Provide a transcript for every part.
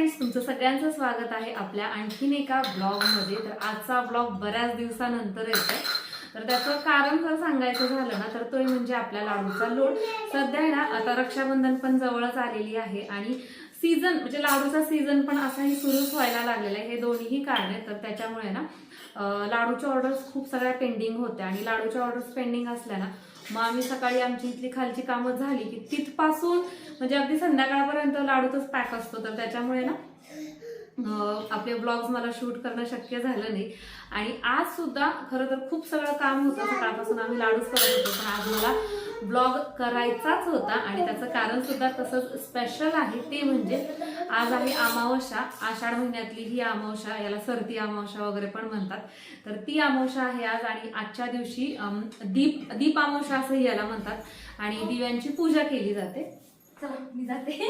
Friends तुमचं सगळ्यांचं स्वागत आहे आपल्या आणखीन एका ब्लॉगमध्ये. तर आजचा ब्लॉग बऱ्याच दिवसानंतर येतोय. तर त्याचं कारण जर सांगायचं झालं ना तर तो म्हणजे आपल्या लाडूचा लोड सध्या ना आता रक्षाबंधन पण जवळच आलेली आहे आणि सीझन म्हणजे लाडूचा सीझन पण असाही सुरूच व्हायला लागलेला आहे. हे दोन्हीही कारण आहे तर त्याच्यामुळे ना लाडूच्या ऑर्डर्स खूप सगळ्या पेंडिंग होत्या. आणि लाडूच्या ऑर्डर्स पेंडिंग असल्या ना मग आम्ही सकाळी आमची इथली खालची कामं झाली की तिथपासून म्हणजे अगदी संध्याकाळपर्यंत लाडूतच पॅक असतो. तर त्याच्यामुळे ना आपले ब्लॉग्स मला शूट करणं शक्य झालं नाही. आणि आज सुद्धा खरं तर खूप सगळं काम होतं. सकाळपासून आम्ही लाडूच करत होतो. पण आज मला ब्लॉग करायचाच होता आणि त्याचं कारण सुद्धा तसंच स्पेशल आहे ते म्हणजे आज आहे अमावस्या. आषाढ महिन्यातली ही अमावस्या याला सरती अमावस्या वगैरे पण म्हणतात. तर ती अमावस्या आहे आज आणि आजच्या दिवशी दीप दीप अमावस्या असंही याला म्हणतात. आणि दिव्यांची पूजा केली जाते. चला मी जाते.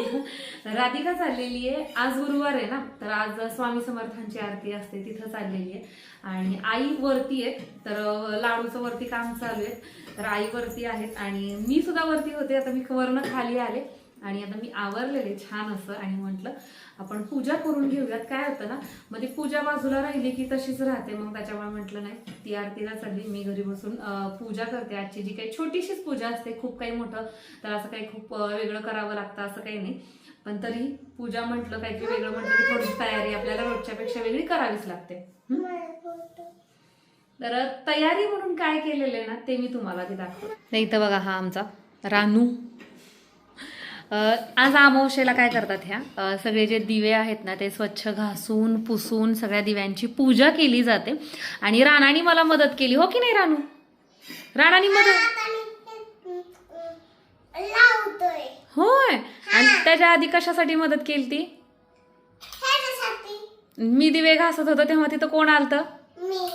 राधिका चाललेली आहे. आज गुरुवार आहे ना तर आज स्वामी समर्थांची आरती असते तिथं चाललेली आहे. आणि आई वरती आहेत तर लाडूचं वरती काम चालू आहे. तर आई वरती आहेत आणि मी सुद्धा वरती होते आता मी वरनं खाली आले. आणि आता मी आवरलेले छान असं आणि म्हटलं आपण पूजा करून घेऊयात. काय होतं ना मग ती पूजा बाजूला राहिली की तशीच राहते. मग त्याच्यामुळे म्हटलं नाही ती आरतीला चालली. मी घरी बसून पूजा करते. आजची जी काही छोटीशीच पूजा असते खूप काही मोठं तर असं काही खूप वेगळं करावं लागतं असं काही नाही. पण तरी पूजा म्हटलं काहीतरी वेगळं म्हटलं की थोडीशी तयारी आपल्याला रोजच्यापेक्षा वेगळी करावीच लागते. तर तयारी म्हणून काय केलेलं आहे ना ते मी तुम्हाला ते दाखवते. नाही इथं बघा हा आमचा रानू. आज अमावस्येला काय करतात ह्या? सगळे जे दिवे आहेत ना ते स्वच्छ घासून पुसून सगळ्या दिव्यांची पूजा केली जाते. आणि राणाने मला मदत केली हो की नाही रानू? राणाने मदत होय. आणि त्याच्या आधी कशासाठी मदत केली ती? मी दिवे घासत होतो तेव्हा तिथं कोण आलत? मी.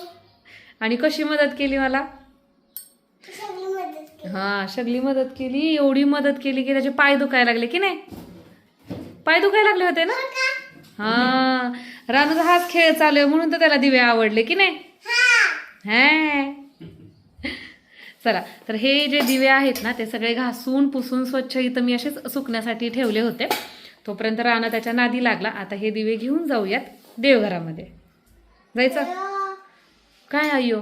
आणि कशी मदत केली मला? हा सगळी मदत केली एवढी मदत केली की त्याचे पाय दुखायला लागले की नाही? पाय दुखायला लागले होते ना? हा रानूचा हाच खेळ चालू आहे म्हणून तर त्याला दिवे आवडले की नाही? हा. चला तर हे जे दिवे आहेत ना ते सगळे घासून पुसून स्वच्छ इथं मी असेच सुकण्यासाठी ठेवले होते. तोपर्यंत राणा त्याच्या नादी लागला. आता हे दिवे घेऊन जाऊयात देवघरामध्ये. जायचं? काय ही.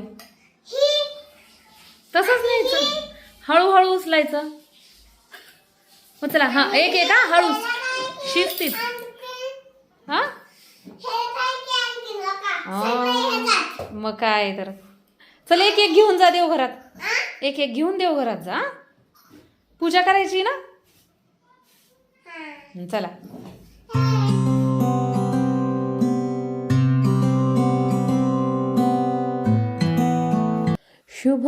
तसंच न्यायचं. हळूहळू उचलायचं. मग चला हा एक एक हा हळू. शिस्तीत. हा. मग काय तर. चल एक एक घेऊन जा देवघरात. एक एक घेऊन देवघरात जा हा? पूजा करायची ना? हं, चला.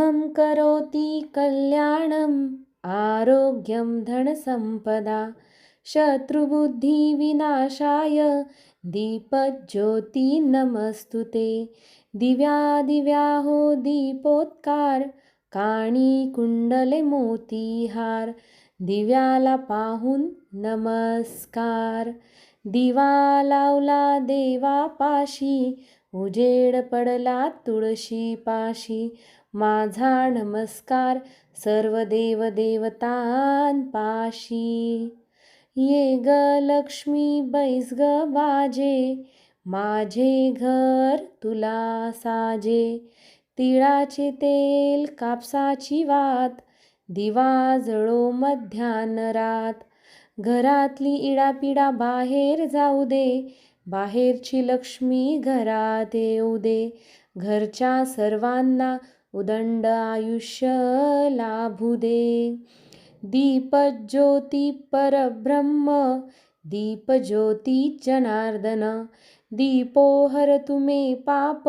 शुभं करोति कल्याणम् आरोग्यं धनसम्पदा शत्रुबुद्धिविनाशाय दीपज्योती नमस्तु ते दिव्या दिव्याहो दीपोत्कार काणी कुंडले मोतीहार दिव्याला पाहून नमस्कार दिवा लावला देवापाशी उजेड पडला तुळशी पाशी माझा नमस्कार सर्व देव देवतांपाशी ये ग लक्ष्मी बैस ग बाजे माझे घर तुला साजे. तिळाचे तेल कापसाची वात दिवा जळो मध्यान रात. घरातली इडापिडा बाहेर जाऊ दे बाहेरची लक्ष्मी घरात येऊ दे. घरच्या सर्वांना उदंड आयुष्य लाभू दे. दीपज्योती परब्रह्म दीपज्योती जनार्दन दीपो हर मे पाप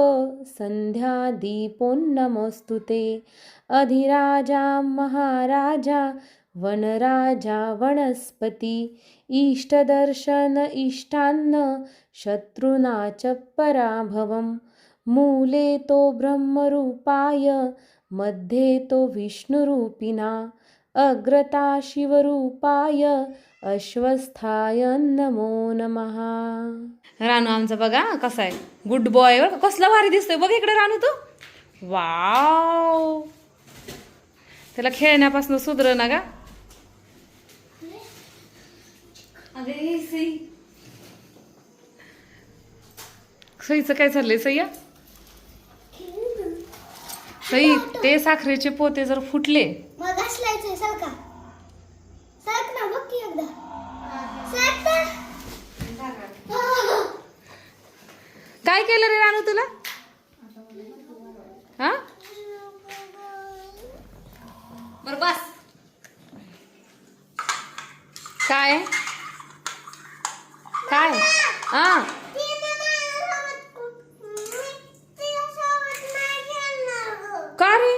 संध्या दीपोन्नमस्तु ते. अधिराजा महाराजा वनराजा वनस्पती इष्टदर्शन इष्टान्न शत्रुना च पराभवम् मूले तो ब्रह्मरूपायमध्ये तो विष्णुरूपिणा अग्रता शिवरूपाय अश्वस्थाय नमो नमः. रानू आमचा बघा कसा आहे. गुड बॉय कसला भारी दिसतोय. बघ इकडे रानू तू. वाव त्याला खेळण्यापासून सुधर ना का अरे सई. सईचं काय चाललंय? सईया? सई ते साखरेचे पोते जर फुटले. मग असलायचं सारखा. सारख ना बघ की एकदा. सारख. तर काय केलं रे रानू तुला? हा? बर बस. काय काय हा तिने माझ्यासोबत मी तिच्यासोबत नाही खेळणार गं. का रे?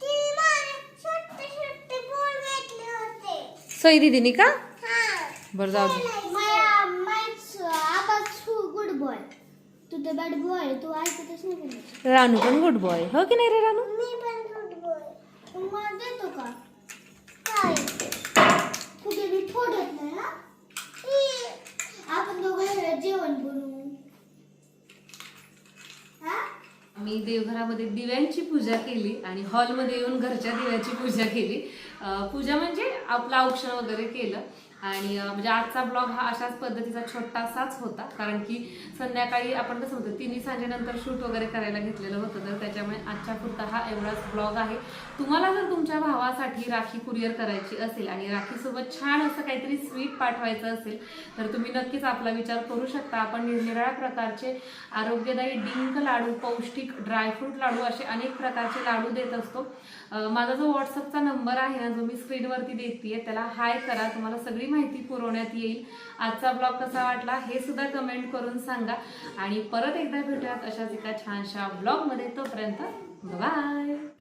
तिने माझे छोटे छोटे बॉल घेतले होते. सई दिदीनी का? हा. बरं जाऊ दे. माया माय आबाज गुड बॉय तू तर बॅड बॉय तू ऐकतच नाही का? रानू पण गुड बॉय हो की नाही रे रानू? मी पण गुड मी देवघरामध्ये दिव्यांची पूजा केली आणि हॉलमध्ये येऊन घरच्या दिव्याची पूजा केली. पूजा म्हणजे आपलं औक्षण वगैरे केलं. आणि म्हणजे आजचा ब्लॉग हा अशाच पद्धतीचा छोटासाच होता. कारण की संध्याकाळी आपण कसं होतं तिन्ही सांजेनंतर शूट वगैरे करायला घेतलेलं होतं. तर त्याच्यामुळे आजच्या पुरता हा एवढाच ब्लॉग आहे. तुम्हाला जर तुमच्या भावासाठी राखी कुरिअर करायची असेल आणि राखीसोबत छान असं काहीतरी स्वीट पाठवायचं असेल तर तुम्ही नक्कीच आपला विचार करू शकता. आपण निरनिराळ्या प्रकारचे आरोग्यदायी डिंक लाडू पौष्टिक ड्रायफ्रूट लाडू असे अनेक प्रकारचे लाडू देत असतो. माझा जो व्हॉट्सअपचा नंबर आहे ना जो मी स्क्रीनवरती देते त्याला हाय करा. तुम्हाला सगळी माहिती पुरवण्यात येईल. आजचा ब्लॉग कसा वाटला हे सुद्धा कमेंट करून सांगा. आणि परत एकदा भेटूयात अशाच एका छानशा ब्लॉगमध्ये तोपर्यंत बाय